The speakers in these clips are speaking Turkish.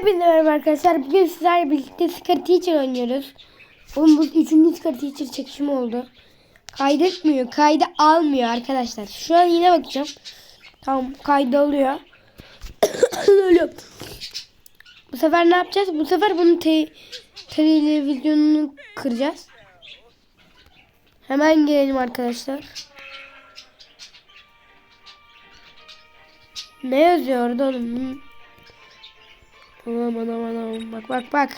Hepinize merhaba arkadaşlar. Bugün sizlerle birlikte Scary Teacher oynuyoruz. Oğlum bu üçüncü Scary Teacher çekişimi oldu. Kaydetmiyor. Kaydı almıyor arkadaşlar. Şu an yine bakacağım. Tamam kaydı alıyor. Öyle. Bu sefer ne yapacağız? Bu sefer bunun te televizyonunu kıracağız. Hemen gelelim arkadaşlar. Ne yazıyor orada oğlum? Anam anam anam. Bak bak bak.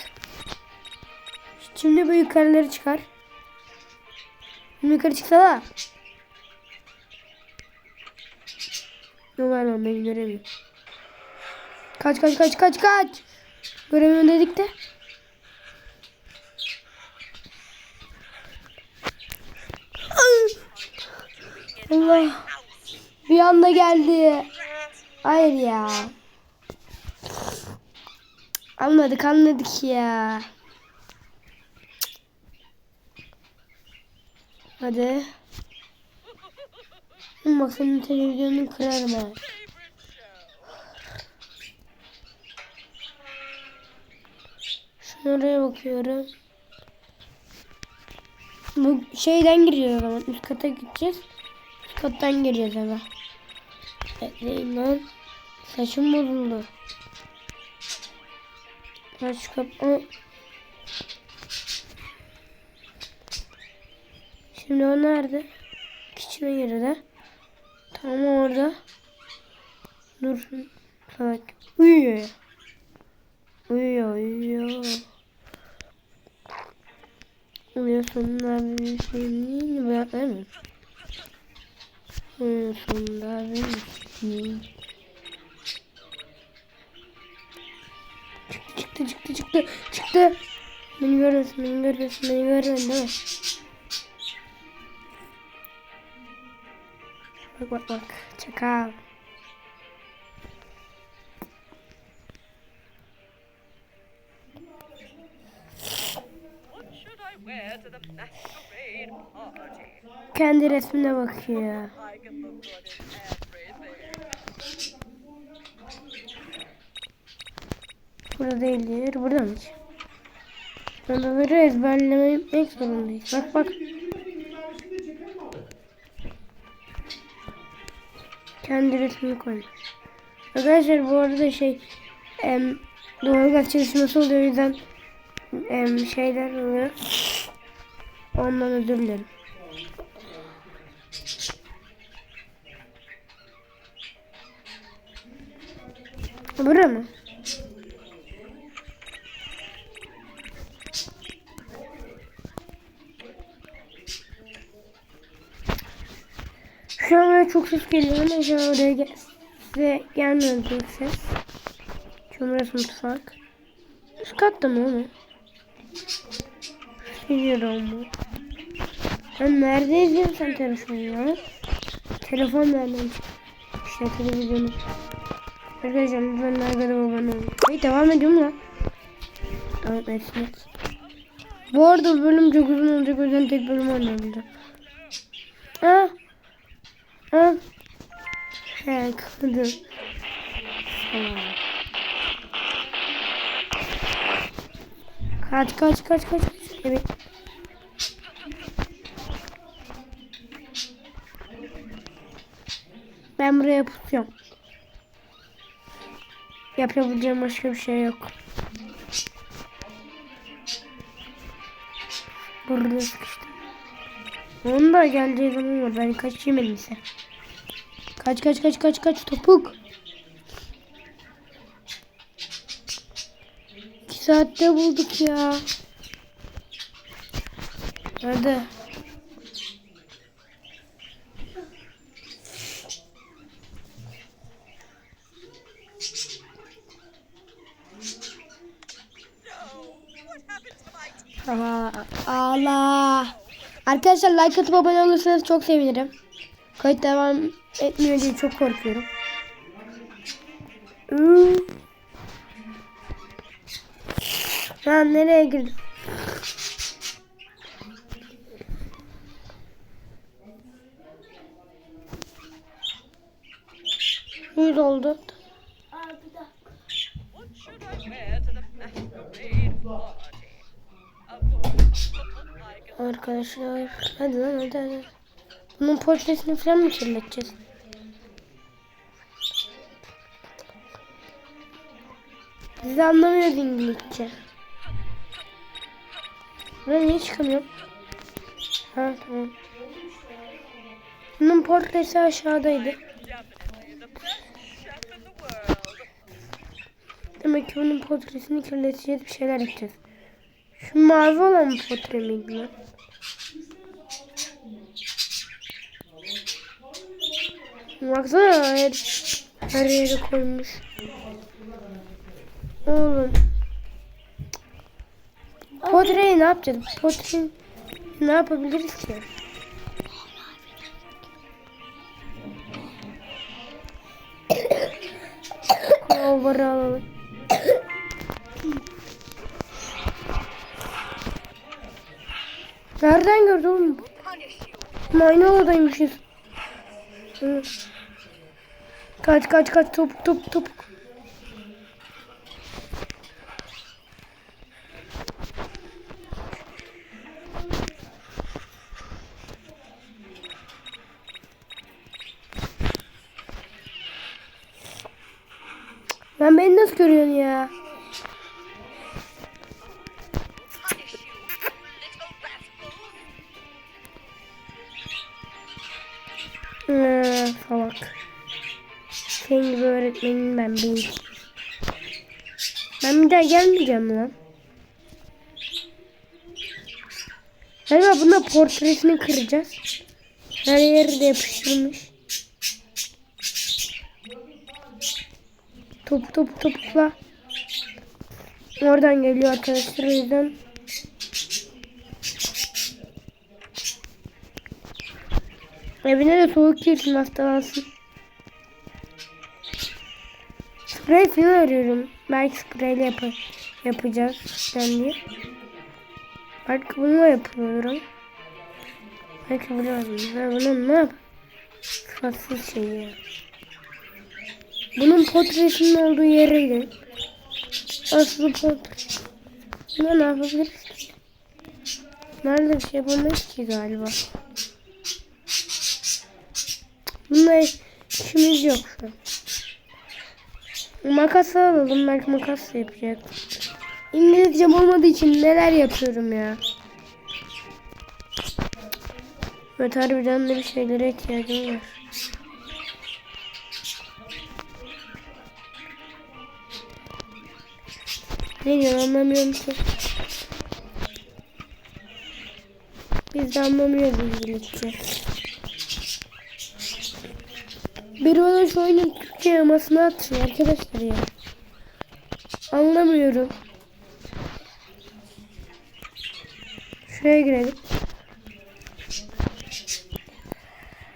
Şimdi bu yukarıları çıkar. Şimdi yukarı çıksana. Ne var lan beni göremiyor. Kaç kaç kaç kaç kaç. Göremiyor dedik de. Allah. Bir anda geldi. Hayır ya. Anladık anladık ya. Hadi. Bak senin televizyonunu kırarım ha. Şuraya bakıyorum. Bu şeyden gireceğiz o zaman. Üst kata gideceğiz. Üst kattan gireceğiz eve. Bekleyin lan. Saçım bozuldu. Aç kapı. Şimdi o nerede? Kitchen'a girdi. Tamam orada. Dur. Salak. Uyuyor. Uyuyor, uyuyor. Uyuyorsunlar bir şeyini bırakır mı? Uyuyorsunlar bir şeyini. Çıktı çıktı. Beni görüyorsun beni görüyorsun beni görüyorsun değil mi? Bak bak bak çakal. Kendi resmine bakıyor. Burada değildir. Burada mı? Adaları ezberlemek zorundayız. Bak bak. Kendi resmini koymuş. Arkadaşlar bu arada şey em, doğalgaz çalışması oluyor o yüzden em, şeyler oluyor. Ondan özür dilerim. Bura mı? Şu an oraya çok ses geliyor ama an oraya gel size gelmiyor çok ses. Çünkü burası mutfak. Üst katta mı o ne? Biliyorum bu. Ben nerede izliyorsun sen telefonu ya? Telefon nereden? İşte televizyonu. Arkadaşlar lütfen nerede abone olun. Hey devam ediyorum lan. Devam etsin. Bu arada bölüm çok uzun olacak o yüzden tek bölüm oynayabileceğim. Ha? Ha? He. Tamam. Kaç kaç kaç kaç. Evet. Ben buraya pusuyorum. Yapabileceğim başka bir şey yok. Burada sıkıştım. Onun da geleceği zaman var. Ben kaçayım iyisi. Kaç kaç kaç kaç kaç topuk. İki saatte bulduk ya. Teeth? Aha, Allah. Arkadaşlar like atıp abone olursanız çok sevinirim. Kayıt devam etmiyor diye çok korkuyorum. Lan nereye girdim? Yüz oldu. What Arkadaşlar hadi lan hadi hadi. Bunun portresini falan mı kirleteceğiz? Biz anlamıyoruz İngilizce. Ben niye çıkamıyorum? Ha tamam. Bunun portresi aşağıdaydı. Demek ki bunun portresini kirleteceğiz bir şeyler yapacağız. Şu mavi olan portre miydi lan? Baksana her, her yere koymuş. Oğlum. Portreyi ne yapacağız? Portreyi ne yapabiliriz ki? Kovları alalım. Nereden gördün oğlum? Aynı odadaymışız. Kaç kaç kaç topuk topuk topuk. Lan beni nasıl görüyorsun ya? Punish you, Senin gibi öğretmenim ben benim. Ben bir daha gelmeyeceğim lan. Galiba bunda portresini kıracağız. Her yeri de yapıştırmış. Top top topukla. Oradan geliyor arkadaşlar o yüzden. Evine de soğuk girsin hastalansın. Sprey falan arıyorum. Belki spreyle yap yapacağız diye. Belki bununla yapılıyor ama. Belki bilemedim. Ha bunun ne yap? Sıfatsız şey ya. Bunun portresinin olduğu yere gidelim. Aslı portre. Buna ne yapabiliriz ki? Nerede bir şey yapamayız ki galiba. Bununla işimiz yok şu an. Makas alalım. Belki makas yapacak. İngilizcem olmadığı için neler yapıyorum ya. Evet harbiden de bir şeylere ihtiyacım var. Ne diyor anlamıyorum ki. Biz de anlamıyoruz İngilizce. Bir bana şu yamasını atıyor arkadaşlar ya. Anlamıyorum. Şuraya girelim.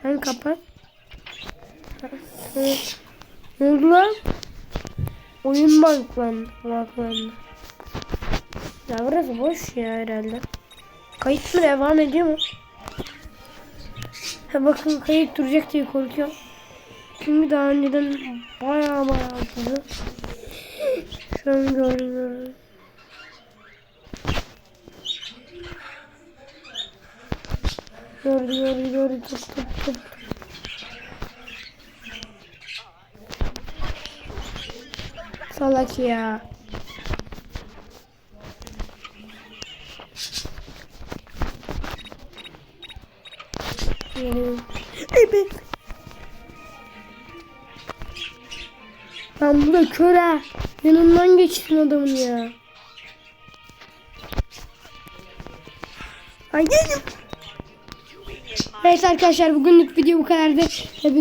Ben kapat. Ne oldu lan? Oyun banklandı. Banklandı. Ya burası boş ya herhalde. Kayıt mı devam ediyor mu? Ha bakın kayıt duracak diye korkuyorum. Çünkü daha önceden baya baya oldu. Şu an görmüyorum. Gördü gördü gördü tut tut tut. Salak ya. Evet. Ben burada kör ha. Yanından geçtin adamın ya. Ay geldim. Evet arkadaşlar bugünlük video bu kadardı. Hepinize